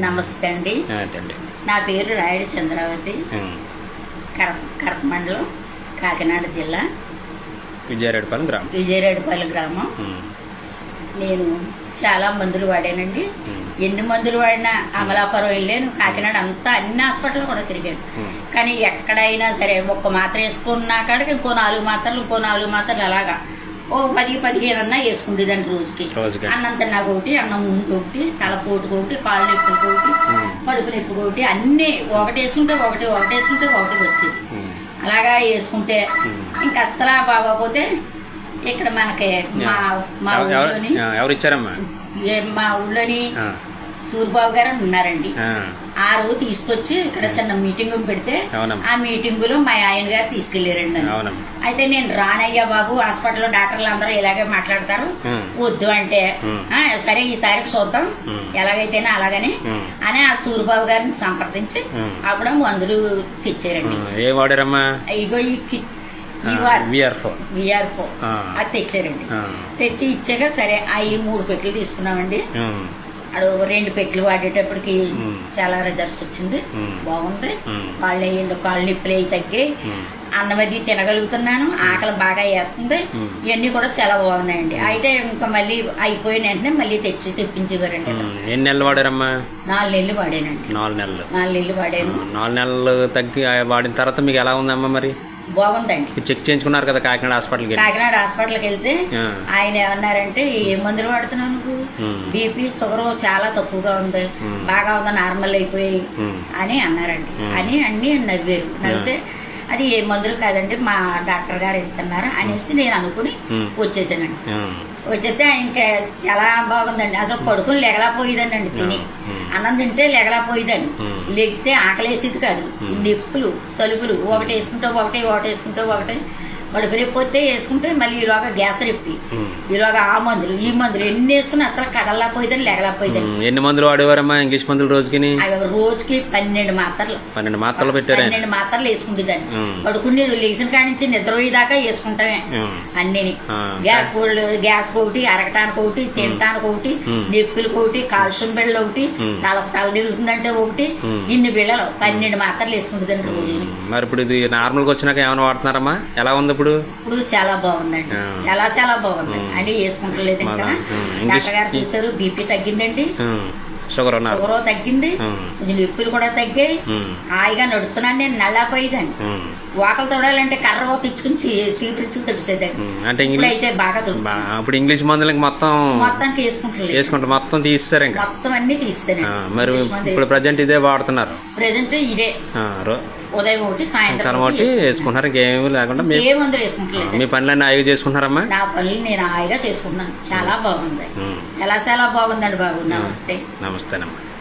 నమస్తే అండి. నా పేరు రాయుడు చంద్రావతి. కర కరప మండలం కాకినాడ జిల్లా. విజయారెడ్డిపాలెం గ్రామం. విజయరెడ్డిపల్లి గ్రామం. నేను చాలా మందులు వాడానండి. ఎన్ని మందులు వాడినా అమలాపురం వెళ్ళాను. కాకినాడ అంతా అన్ని హాస్పిటల్ కూడా తిరిగాను. కానీ ఎక్కడైనా సరే ఒక్క మాత్ర వేసుకున్నా కాడికి ఇంకో నాలుగు మాత్రలు ఇంకో నాలుగు మాత్రలు అలాగా ఓ పది పదిహేను అన్నా వేసుకుండేదండి రోజుకి రోజుకి. అన్నం తిన్నాక ఒకటి అన్నం ముందు ఒకటి తలపోటుకు ఒకటి కాళ్ళు నొప్పులకు ఒకటి. కడుపు నొప్పుకు ఒకటి అన్నీ ఒకటి వేసుకుంటే ఒకటి ఒకటి వేసుకుంటే ఒకటి వచ్చేది. అలాగా వేసుకుంటే. ఇంకా అస్సలా బాగోకపోతే ఇక్కడ మనకి మా మా ఊళ్ళోని మా ఊళ్ళోని. సూరిబాబు గారు ఉన్నారండి ఆ. రోజు తీసుకొచ్చి ఇక్కడ చిన్న మీటింగ్ పెడితే. ఆ మీటింగ్లో మా ఆయన గారు తీసుకెళ్ళారండి అయితే నేను రానయ్యా బాబు హాస్పిటల్లో డాక్టర్లు అందరూ ఇలాగే మాట్లాడతారు. వద్దు అంటే ఉం. "ఆ, సరే ఈసారికి చూద్దాం. ఎలాగైతేనే అలాగని. అని ఆ సూరిబాబు గారిని సంప్రదించి. అప్పుడు మందులు తెచ్చారండి. ఏం వాడారమ్మా ఇగో ఈ కిట్. అది తెచ్చారండి తెచ్చి ఇచ్చాక సరే అవి మూడు పెట్టెలు తీసుకున్నామండి అడు రెండు పెట్టెలు వాడేటప్పటికి. చాలా రిజల్ట్స్ వచ్చింది. బాగుంది. కాళ్ళు కాళ్ళు నొప్పులు అవి తగ్గాయి అన్నం అది తినగలుగుతున్నాను. ఆకలి బాగా వేస్తుంది. ఇవన్నీ కూడా చాలా బాగున్నాయండి అయితే ఇంకా మళ్ళీ అయిపోయిన వెంటనే మళ్ళీ తెచ్చి తెప్పించేవారండి. ఎన్ని నెలలు వాడారమ్మా? నాలుగు నెలలు వాడానండి. నాలుగు నెలలు. నాలుగు నెలలు వాడాను. నాలుగు నెలలు తగ్గి వాడిన తర్వాత మీకు ఎలా ఉందమ్మా మరి? బాగుందండి. చెక్ చేయించుకున్నారు కదా కాకినాడ హాస్పిటల్కి వెళ్ళి? కాకినాడ హాస్పిటల్కి వెళ్తే. ఆయన ఏమన్నారంటే ఏ మందులు వాడుతున్నావు నువ్వు. బీపీ షుగర్ చాలా తక్కువగా ఉంది. బాగా ఉంది నార్మల్ అయిపోయి. అని అన్నారండి. అని అన్ని నవ్వారు. నవ్వితే అది ఏ మందులు కాదండి మా డాక్టర్ గారు వెళ్తున్నారు అనేసి నేను అనుకుని. వచ్చేసానండి. వచ్చేస్తే ఇంకా చాలా బాగుందండి అసలు పడుకుని లెగలాపోయేదండి తిని ఉం. అన్నం తింటే లెగలాపోయేదండి. లెగితే ఆకలేసేది కాదు నొప్పులు తలుపులు ఒకటి వేసుకుంటే ఒకటి ఒకటి వేసుకుంటే ఒకటి కడుపు రెప్పితే వేసుకుంటే మళ్ళీ ఈలోగా గ్యాస్ రెప్పి ఉం. ఈలోగా ఆ మందులు ఈ మందులు ఎన్ని వేసుకుని అసలు కదలకపోయేదని లెగలపోయేదండి ఉమ్. ఎన్ని మందులు వాడేవారమ్మా ఇంగ్లీష్ మందులు రోజుకి రోజుకి పన్నెండు మాత్రలు పన్నెండు మాత్రలు పెట్టారా పన్నెండు మాత్రలు వేసుకుంటుందండి ఉం. పడుకుని లేచిన కాడి నుంచి నిద్ర పోయేదాకా వేసుకుంటామే. అన్నిని. గ్యాస్ గ్యాస్ ఒకటి అరగటానికి ఒకటి తినటానికి ఒకటి. నొప్పులకు ఒకటి కాల్షియం బిళ్ళ ఒకటి. తల తల తిరుగుతుందంటే ఒకటి. ఇన్ని బిళ్ళలు పన్నెండు మాత్రలు వేసుకుంటుందండి మరి ఇప్పుడు ఇది నార్మల్గా వచ్చినాక ఏమైనా వాడుతున్నారమ్మా ఎలా ఉంది ఇప్పుడు ఇప్పుడు చాలా బాగుందండి. చాలా చాలా బాగుంది. అంటే వేసుకుంటలేదు ఇంకా డాక్టర్ గారు చూసారు బీపీ తగ్గిందండి. షుగర్ ఉన్నారు. షుగర్ తగ్గింది. కొంచెం నొప్పులు కూడా తగ్గాయి. హాయిగా నడుస్తున్నాను నేను నల్లపోయేదాన్ని. వాకలు తొడాలంటే కర్ర తెచ్చుకుని చీపిచ్చుకుని తడిసేదాన్ని. అంటే ఇంగ్లీష్ అయితే బాగా ఇప్పుడు ఇంగ్లీష్ మందులకి మొత్తం మొత్తానికి వేసుకుంటలేదు వేసుకుంటే మొత్తం తీస్తారు ఇంకా. మొత్తం అన్ని తీస్తాను ఆ, మరి ఇప్పుడు ప్రజెంట్ ఇదే వాడుతున్నారు. ప్రెసెంట్ ఇదే. ఉదయం ఒకటి సాయంత్రం ఒకటి వేసుకుంటున్నారు. ఇంకేమీ లేకుండా మీ పనులన్నీ హాయిగా చేసుకుంటున్నారమ్మా? నా పనులు నేను హాయిగా చేసుకుంటున్నాను. చాలా బాగుంది. చాలా చాలా బాగుందండి బాబు. నమస్తే. tenemos.